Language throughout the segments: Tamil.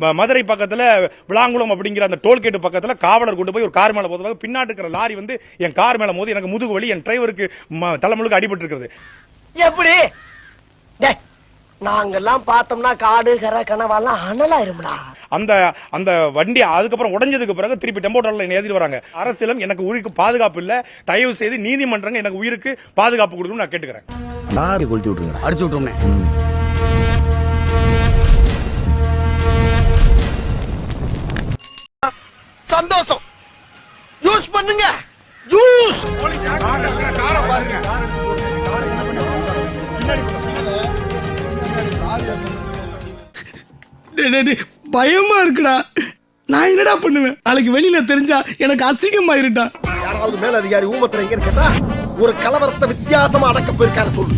மதுரை பக்கத்துல விளாங்குளம் அப்படிங்கிற அந்த டோல்கேட் பக்கத்துல காவலர் கொண்டு போய் ஒரு கார் மேல போதும் பின்னாடி இருக்கிற லாரி வந்து என் கார் மேல மோதி எனக்கு முதுகு வலி என் டிரைவருக்கு ம- தலைமுழுக்கு அடிபட்டு இருக்கிறது எப்படி? டேய், நாங்கெல்லாம் பார்த்தோம்னா காடு கரை கனவாலாம் அனலாயிரும்டா அந்த அந்த வண்டி அதுக்கப்புறம் உடைஞ்சதுக்கு பிறகு திருப்பி டெம்போ ட்ராவலில் என்ன ஏற்றிட்டு வராங்க. அரசியலும் எனக்கு உயிருக்கு பாதுகாப்பு இல்ல. தயவு செய்து நீதிமன்றங்க எனக்கு உயிருக்கு பாதுகாப்பு கொடுக்கணும்னு நான் கேட்டுக்கிறேன். லாரி கொளுத்தி விட்டுருங்க சந்தோஷம். யூஸ் பண்ணுங்க. யூஸ் பயமா இருக்குடா. நான் என்னடா பண்ணுவேன்? நாளைக்கு வெளியில தெரிஞ்சா எனக்கு அசிங்கமாயிருட்டா யாராவது மேல அதிகாரி ஊமத்துல எங்க கேட்டா ஒரு கலவரத்தை வித்தியாசமா அடக்க போயிருக்காரு சொல்லு.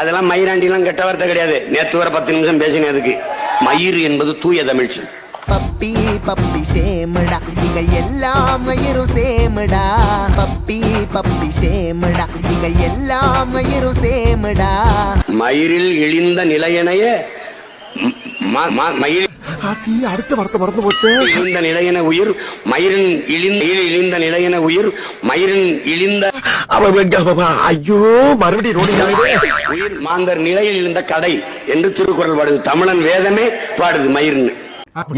அதெல்லாம் மயிராண்டிலாம் கெட்ட வார்த்தை கிடையாது. நேத்து வர பத்து நிமிஷம் பேசினதுக்கு மயிர் என்பது தூய தமிழ் சொல். பப்பி பப்பி சேமடா. இங்க எல்லாம் மயிரும் சேமடா. பப்பி பப்பி சேமடா. இங்க எல்லாம் மயிரும் சேமடா. மயிரில் இழிந்த நிலையனைய ம- மயில் அடுத்த வார்த்தை மறந்து போச்சு. இழிந்த நிலையன உயிர் மயிரின் இழிந்த இழிந்த நிலையன உயிர் மயிரின் இழிந்த ஐயோ மறுபடியும் ரோடி உயிர் மாந்தர் நிலையில் இருந்த கடை என்று திருக்குறள் பாடுது. தமிழன் வேதமே பாடுது மயிர்னு.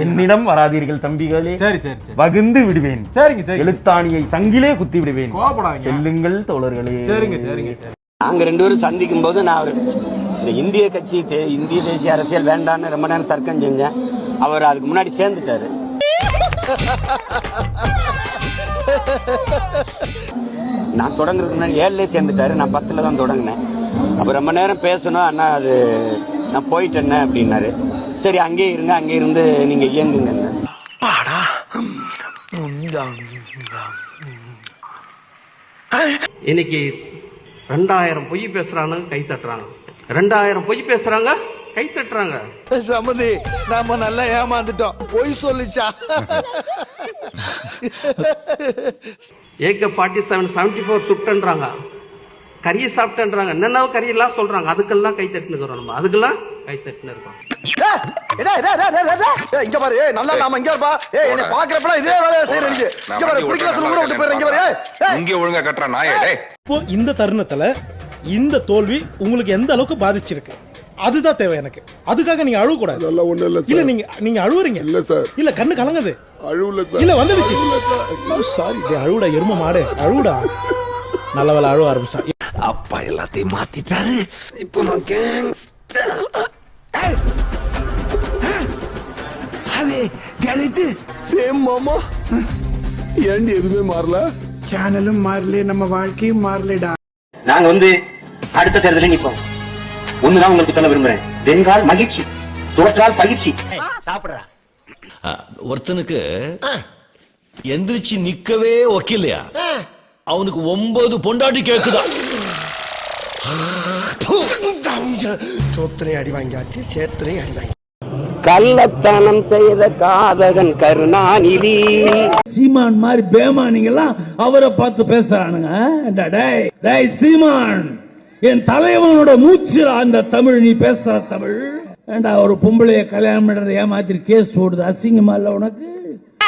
என்னிடம் வராதீர்கள் தம்பிகளே. சரி சரி சரி. வகுந்து விடுவேன். சரிங்க சரி எழுத்தாணியை சங்கிலே குத்தி விடுவேன். கோபப்படாதீங்க. செல்லுங்கள் தோழர்களே. சரிங்க சரிங்க சரி நாங்க ரெண்டு பேரும் சந்திக்கும் போது நான் இந்த இந்திய கட்சி இந்திய தேசிய அரசியல் வேண்டான்னு ரொம்ப நேரம் தர்க்கம் செஞ்சேன். அவர் அதுக்கு முன்னாடி சேர்ந்துட்டாரு. நான் தொடங்குறதுக்கு முன்னாடி ஏழுலேயே சேர்ந்துட்டாரு. நான் பத்தில் தான் தொடங்கினேன். அப்போ ரொம்ப நேரம் பேசணும். அண்ணா அது நான் போயிட்டேன்னு அப்படின்னாரு. சரி அங்கேயே இருங்க. அங்கே இருந்து நீங்கள் இயங்குங்க. இன்னைக்கு ரெண்டாயிரம் பொய் பேசுறாங்க கை தட்டுறாங்க. ரெண்டாயிரம் பொய் பேசுறாங்க? கை தட்டுறாங்க. சம்மதி நாம நல்லா ஏமாந்துட்டோம். பொய் சொல்லிச்சா? ஏக ஃபார்ட்டி செவன் செவன்டி ஃபோர் சுட்டுன்றாங்க. கறியை சாப்பிட்டேன்றாங்க. என்னென்ன கறியெல்லாம் சொல்றாங்க. அதுக்கெல்லாம் கை தட்டுனுக்கிறோம் நம்ம. அதுக்கெல்லாம் கை தட்டுன்னு இருக்கோம் இங்க பாரு. ஏய், நல்லா நாம இங்க இருப்பா. ஏய் என்ன பாக்குறப்பலாம் இதே வேலையை செய்யறீங்க இங்க. பாரு பிடிக்கல சொல்ல கூட விட்டு போயிரு இங்க பாரு. இங்க ஒழுங்கா கட்டுற நாயே டேய். இப்போ இந்த தருணத்துல இந்த தோல்வி உங்களுக்கு எந்த அளவுக்கு பாதிச்சிருக்கு? அதுதான் தேவை எனக்கு. அதுக்காக நீங்க அழுவ கூடாது அதெல்லாம் ஒண்ணும் இல்ல இல்ல நீங்க நீங்க அழுவுறீங்க. இல்ல சார். இல்ல கண்ணு கலங்குது. அழுவல சார். இல்ல வந்துடுச்சு. சாரி. அழுவுடா எரும மாடு. அழுவுடா. நல்ல வேலை அழுவ ஆரம்பிச்சிட்டான். அப்பா எல்லாத்தையும் மாத்திட்டாரு. இப்போ நான் கேங்ஸ்டர் அதே கேரேஜ் சேம் மாமா. ஏண்டி எதுவுமே மாறல? சேனலும் மாறல நம்ம வாழ்க்கையும் மாறலடா. நாங்க வந்து அடுத்த தேர்தலில் நிற்போம் ஒண்ணுதான் உங்களுக்கு சொல்ல விரும்புறேன். வென்றால் மகிழ்ச்சி தோற்றால் பயிற்சி. ஒருத்தனுக்கு எந்திரிச்சு நிக்கவே ஒக்கில்லையா அவனுக்கு ஒன்பது பொண்டாட்டி கேக்குதா? சோத்திரையும் அடி வாங்கியாச்சு சேத்திரையும் அடி வாங்கி கள்ளத்தனம் செய்த காதகன் கருணாநிதி. சீமான் மாதிரி பேமானிங்க எல்லாம் அவரை பார்த்து பேசுறானுங்க டேய் சீமான். என் தலைவனோட மூச்சு அந்த தமிழ் நீ பேசுற தமிழ். ஏண்டா ஒரு பொம்பளைய கல்யாணம் பண்றதை ஏமாத்திரி கேஸ் ஓடுது அசிங்கமா இல்ல உனக்கு?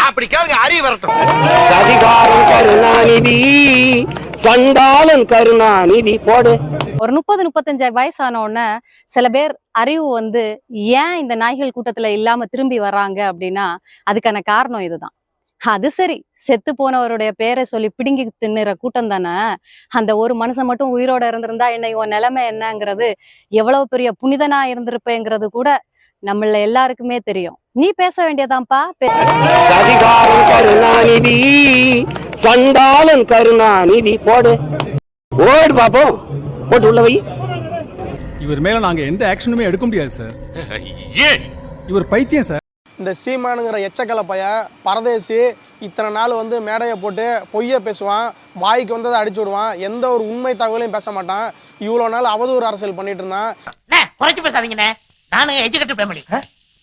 அப்படி கேளுங்க அறிவு வரட்டும். சதிகாரன் கருணாநிதி. சண்டாளன் கருணாநிதி போடு. ஒரு முப்பது முப்பத்தஞ்சு வயசான உடனே சில பேர் அறிவு வந்து ஏன் இந்த நாய்கள் கூட்டத்துல இல்லாம திரும்பி வர்றாங்க அப்படின்னா அதுக்கான காரணம் இதுதான். அது சரி. செத்து போனவருடைய பேரை சொல்லி பிடுங்கி தின்னுற கூட்டம் தானே? அந்த ஒரு மனுஷன் மட்டும் உயிரோட இருந்திருந்தா என்னை உன் நிலைமை என்னங்கிறது எவ்வளவு பெரிய புனிதனா இருந்திருப்பேங்கிறது கூட நம்மள எல்லாருக்குமே தெரியும். நீ பேச வேண்டியதான்ப்பா. கருணாநிதி சண்டாளன் கருணாநிதி போடு. ஓடு பாப்போம். போட்டு உள்ள வை. இவர் மேல நாங்க எந்த ஆக்ஷனுமே எடுக்க முடியாது சார் இவர் பைத்தியம் சார் இந்த சீமானுங்கிற எச்சக்கலை பைய பரதேசி இத்தனை நாள் வந்து மேடையை போட்டு பொய்யை பேசுவான் வாய்க்கு வந்ததை அடிச்சு விடுவான் எந்த ஒரு உண்மை தகவலையும் பேச மாட்டான். இவ்வளோ நாள் அவதூறு அரசியல் பண்ணிட்டு இருந்தான். குறைச்சு பேசாதீங்கண்ணே நானும் எஜுகேட்டட் ஃபேமிலி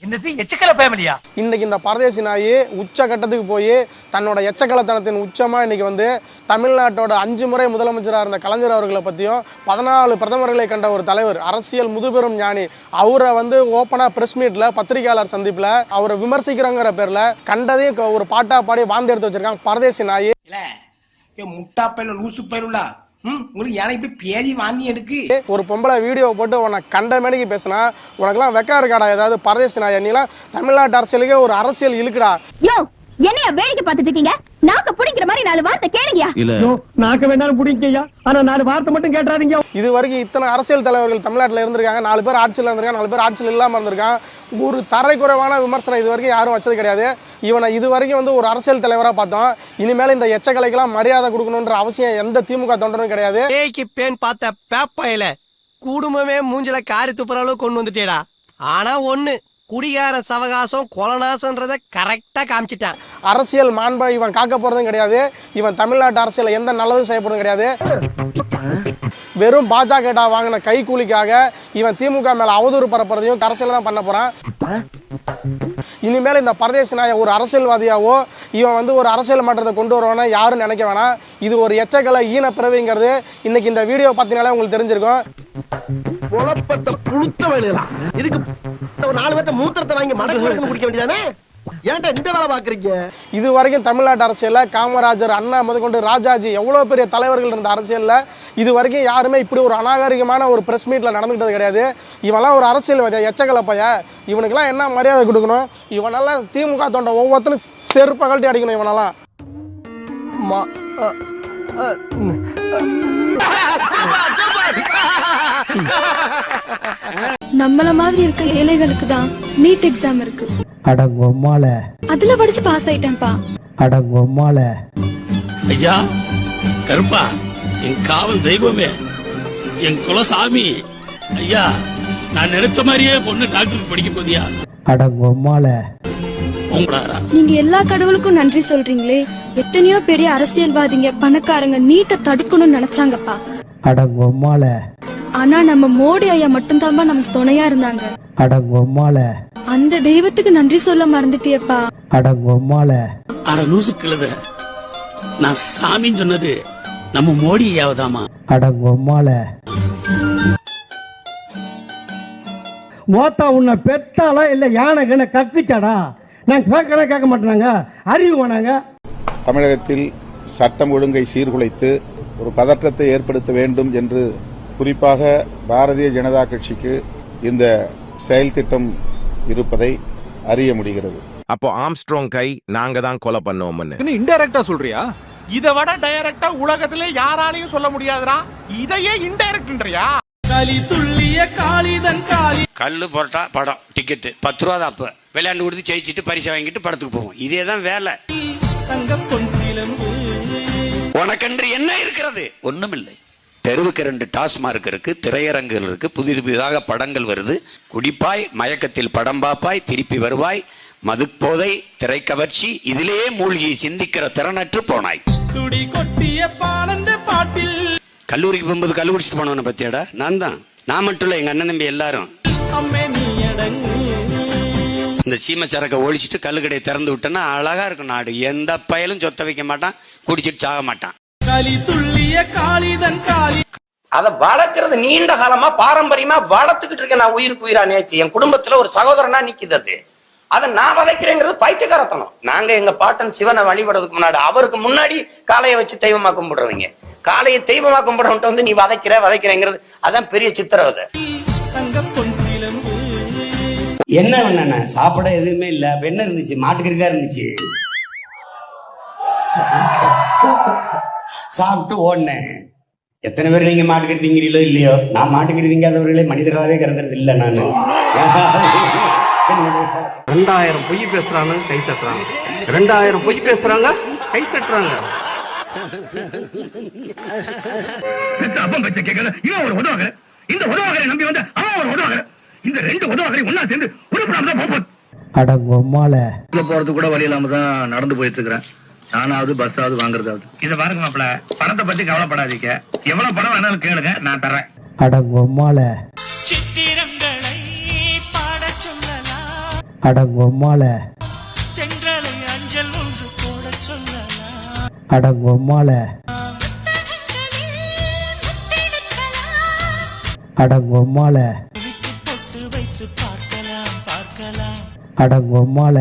என்னது எச்சக்கல ஃபேமிலியா இன்னைக்கு இந்த பரதேசி நாய் உச்ச கட்டத்துக்கு போய் தன்னோட எச்சக்கலத்தனத்தின் உச்சமா இன்னைக்கு வந்து தமிழ்நாட்டோட அஞ்சு முறை முதலமைச்சராக இருந்த கலைஞர் அவர்களை பற்றியும் பதினாலு பிரதமர்களை கண்ட ஒரு தலைவர் அரசியல் முதுபெரும் ஞானி அவரை வந்து ஓப்பனாக ப்ரெஸ் மீட்டில் பத்திரிகையாளர் சந்திப்பில் அவரை விமர்சிக்கிறோங்கிற பேரில் கண்டதையும் ஒரு பாட்டா பாடி வாந்தி எடுத்து வச்சிருக்காங்க பரதேசி நாய். இல்ல ஏ முட்டா பையன் லூசு பையனுலா ம் உங்களுக்கு எனக்கு இப்படி பேதி வாந்தி எடுக்கு? ஒரு பொம்பளை வீடியோ போட்டு உன்னை கண்ட மேனிக்கு பேசினா உனக்கெல்லாம் வெக்கா இருக்காடா ஏதாவது பரதேசி நாய் நீலாம் தமிழ்நாட்டு அரசியலுக்கே ஒரு அரசியல் இழுக்குடா. யோ என்னைய வேடிக்கை பார்த்துட்டு இருக்கீங்க? நாக்க பிடிக்கிற மாதிரி நாலு வார்த்தை கேளுங்கயா நாக்க வேண்டாம் பிடிங்கய்யா. ஆனா நாலு வார்த்தை மட்டும் கேட்டாதீங்க இது வரைக்கும் இத்தனை அரசியல் தலைவர்கள் தமிழ்நாட்டில் இருந்திருக்காங்க. நாலு பேர் ஆட்சியில் இருந்திருக்காங்க நாலு பேர் ஆட்சியில் இல்லாமல் இருந்திருக்காங்க. ஒரு தரைக்குறைவான விமர்சனம் இது வரைக்கும் யாரும் வச்சது கிடையாது. இவனை இது வரைக்கும் வந்து ஒரு அரசியல் தலைவராக பார்த்தோம். இனிமேல் இந்த எச்சக்கலைக்கெல்லாம் மரியாதை கொடுக்கணுன்ற அவசியம் எந்த திமுக தொண்டரும் கிடையாது. பேய்க்கு பேன் பார்த்த பேப்பையில குடும்பமே மூஞ்சில காரி துப்புற அளவு கொண்டு வந்துட்டேடா. ஆனா ஒண்ணு குடிகார சவகாசம் கொலநாசன்றத கரெக்டாக காமிச்சிட்டான். அரசியல் மாண்பை இவன் காக்க போகிறதும் கிடையாது. இவன் தமிழ்நாட்டு அரசியலில் எந்த நல்லதும் செய்யப்படும் கிடையாது. வெறும் பாஜக வாங்கின கைக்கூலிக்காக இவன் திமுக மேலே அவதூறு பரப்புறதையும் அரசியல் தான் பண்ண போகிறான் இனிமேல் இந்த பரதேச நாய ஒரு அரசியல்வாதியாவோ இவன் வந்து ஒரு அரசியல் மாற்றத்தை கொண்டு வருவானோ யாரும் நினைக்க வேணாம். இது ஒரு எச்சக்கலை ஈன பிறவிங்கிறது இன்னைக்கு இந்த வீடியோ பார்த்தீங்கன்னாலே உங்களுக்கு தெரிஞ்சிருக்கும். குழப்பத்தை புழுத்த வேலையா இதுக்கு ஒரு நாலு பேர்த்த மூத்திரத்தை வாங்கி மடக்கு மடக்கு குடிக்க வேண்டியதானே ஏன்டா இந்த வேலை பாக்குறீங்க இது வரைக்கும் தமிழ்நாட்டு அரசியலில் காமராஜர் அண்ணா முதற்கொண்டு ராஜாஜி எவ்வளோ பெரிய தலைவர்கள் இருந்த அரசியலில் இது வரைக்கும் யாருமே இப்படி ஒரு அநாகரிகமான ஒரு ப்ரெஸ் மீட்டில் நடந்துக்கிட்டது கிடையாது இவன்லாம் ஒரு அரசியல்வாதியா எச்சக்கலை பைய இவனுக்கெல்லாம் என்ன மரியாதை கொடுக்கணும் இவனெல்லாம் திமுக தொண்டை ஒவ்வொருத்தரும் செருப்பை கழட்டி அடிக்கணும் இவனெல்லாம் நம்மள மாதிரி இருக்க ஏழைகளுக்கு தான் நீட் எக்ஸாம் இருக்கு. அடங்கொம்மால அதுல படிச்சு பாஸ் ஆயிட்டேன்ப்பா. அடங்கொம்மால ஐயா கருப்பா என் காவல் தெய்வமே என் குலசாமி. ஐயா நான் நினைச்ச மாதிரியே பொண்ணு டாக்டருக்கு படிக்க போதியா? அடங்கொம்மால நீங்க எல்லா கடவுளுக்கும் நன்றி சொல்றீங்களே. எத்தனையோ பெரிய அரசியல்வாதிங்க பணக்காரங்க நீட்டை தடுக்கணும்னு நினைச்சாங்கப்பா. அடங்கொம்மால ஆனா நம்ம மோடி ஐயா மட்டும்தான்பா நமக்கு துணையா இருந்தாங்க. அடங்கொம்மால அந்த தெய்வத்துக்கு நன்றி சொல்ல மறந்துட்டியப்பா. அடங்கொம்மால அட லூசு கிழத நான் சாமின்னு சொன்னது நம்ம மோடி ஐயாவதாமா அடங்கொம்மால மோத்தா உன்னை பெத்தாலா இல்ல யானை கண்ண கக்குச்சாடா? நான் கேட்கறேன் கேட்க மாட்டேனாங்க. அறிவு வேணாங்க. தமிழகத்தில் சட்டம் ஒழுங்கை சீர்குலைத்து ஒரு பதற்றத்தை ஏற்படுத்த வேண்டும் என்று குறிப்பாக பாரதிய ஜனதா கட்சிக்கு இந்த செயல் திட்டம் இருப்பதை அறிய முடிகிறது. அப்போ ஆம்ஸ்ட்ராங் கை நாங்க தான் கொலை பண்ணோம்னு. இன்டைரக்டா சொல்றியா? இதை விட டைரக்டா உலகத்திலே யாராலையும் சொல்ல முடியாதுடா. இதையே இன்டைரக்ட்ன்றியா? கல்லு புரோட்டா படம் டிக்கெட்டு பத்து ரூபா தான் அப்போ. விளையாண்டு கொடுத்து ஜெயிச்சுட்டு பரிசை வாங்கிட்டு படத்துக்கு போவோம். இதே தான் வேலை. உனக்கென்று என்ன இருக்கிறது? ஒண்ணுமில்லை. தெருவுக்கு ரெண்டு டாஸ்மார்க் இருக்கு திரையரங்குகள் இருக்கு புதிது புதிதாக படங்கள் வருது. குடிப்பாய் மயக்கத்தில் படம் பாப்பாய் திருப்பி வருவாய் மதுப்போதை திரைக்கவர்ச்சி இதிலேயே மூழ்கி சிந்திக்கிற திறனற்று போனாய். கல்லூரிக்கு போகும்போது கல்லு குடிச்சிட்டு போனவன பத்தியாடா? நான் தான். நான் மட்டும் இல்ல எங்க அண்ணன் தம்பி எல்லாரும். இந்த சீம சரக்கை ஒழிச்சிட்டு கல்லு கடையை திறந்து விட்டேன்னா அழகா இருக்கும் நாடு. எந்த பயலும் சொத்த வைக்க மாட்டான் குடிச்சிட்டு சாக மாட்டான். அத வளர்க்கறது நீண்ட காலமா பாரம்பரியமா வளர்த்துக்கிட்டு இருக்கேன் நான் உயிருக்கு உயிரா நேச்சு. என் குடும்பத்துல ஒரு சகோதரனா நிக்குது அது. அதை நான் வதைக்கிறேங்கிறது பைத்தியக்காரத்தனம். நாங்க எங்க பாட்டன் சிவனை வழிபடுறதுக்கு முன்னாடி அவருக்கு முன்னாடி காளையை வச்சு தெய்வமா கும்பிடுறவங்க. காளையை தெய்வமா கும்பிடுறவன்ட்ட வந்து நீ வதைக்கிற வதைக்கிறேங்கிறது அதான் பெரிய சித்திரவதை. என்ன பண்ண சாப்பிட எதுவுமே இல்ல. என்ன இருந்துச்சு மாட்டுக்கறிதான் இருந்துச்சு. சாப்பிட்டு ஓடினேன். எத்தனை பேர் நீங்க மாட்டுக்கறி திங்கிறீங்களோ இல்லையோ? நான் மாட்டுக்கறி திங்காதவர்களே மனிதராகவே கருதுறது இல்லை நான். ரெண்டாயிரம் பொய் பேசுறாங்க கை தட்டுறாங்க. ரெண்டாயிரம் பொய் பேசுறாங்க கை தட்டுறாங்க. அப்பம் பச்சை கேட்கல இவன் ஒரு உதவாக இந்த உதவாகரை நம்பி வந்து அவன் ஒரு உதவாக இந்த ரெண்டு உதவாகரை ஒன்னா சேர்ந்து உருப்படாம தான் போப்போம் அடங்கொம்மால போறது கூட வழி இல்லாம தான் நடந்து போயிட்டு இருக்கிறேன். நானாவது பஸ்ஸாவது வாங்குறதாவது. இத பாருங்க மாப்பிள பணத்தை பத்தி கவலைப்படாதீங்க. எவ்வளவு பணம் வேணாலும் கேளுங்க நான் தரேன் அடங்கொம்மால அடங்கொம்மால அடங்கொம்மால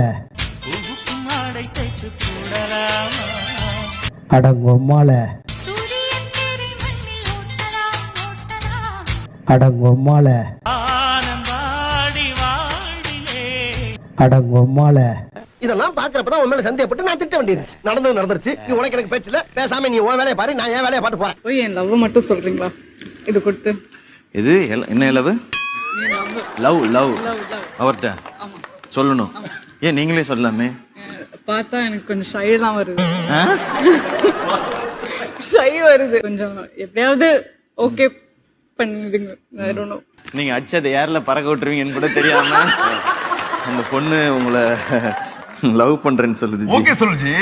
அடங்கொம்மால அடங்கொம்மால அடங்கொம்மால அடங்கொம்மால அடங்கொம்மால இதெல்லாம் பாக்குறப்பதான் உன் மேல சந்தேகப்பட்டு நான் திட்ட வேண்டியிருச்சு நடந்தது நடந்துருச்சு. நீ உனக்கு எனக்கு பேச்சு இல்ல. பேசாம நீ உன் வேலையை பாரு. நான் என் வேலையை பாட்டு போறேன். போய் என் லவ் மட்டும் சொல்றீங்களா? இது கொடுத்து. இது என்ன இளவு லவ் லவ். அவர்கிட்ட? சொல்லணும். ஏன் நீங்களே சொல்லலாமே? பார்த்தா எனக்கு கொஞ்சம் ஷைலாம் வருது. ஷை வருது. கொஞ்சம் எப்படியாவது ஓகே பண்ணிடுங்க. I don't know. நீங்க அடிச்சதை ஏர்ல பறக்க விட்டுருவீங்கன்னு கூட தெரியாம அந்த பொண்ணு உங்களை லவ் பண்றேன்னு சொல்லுது ஜி. சொல்லுச்சு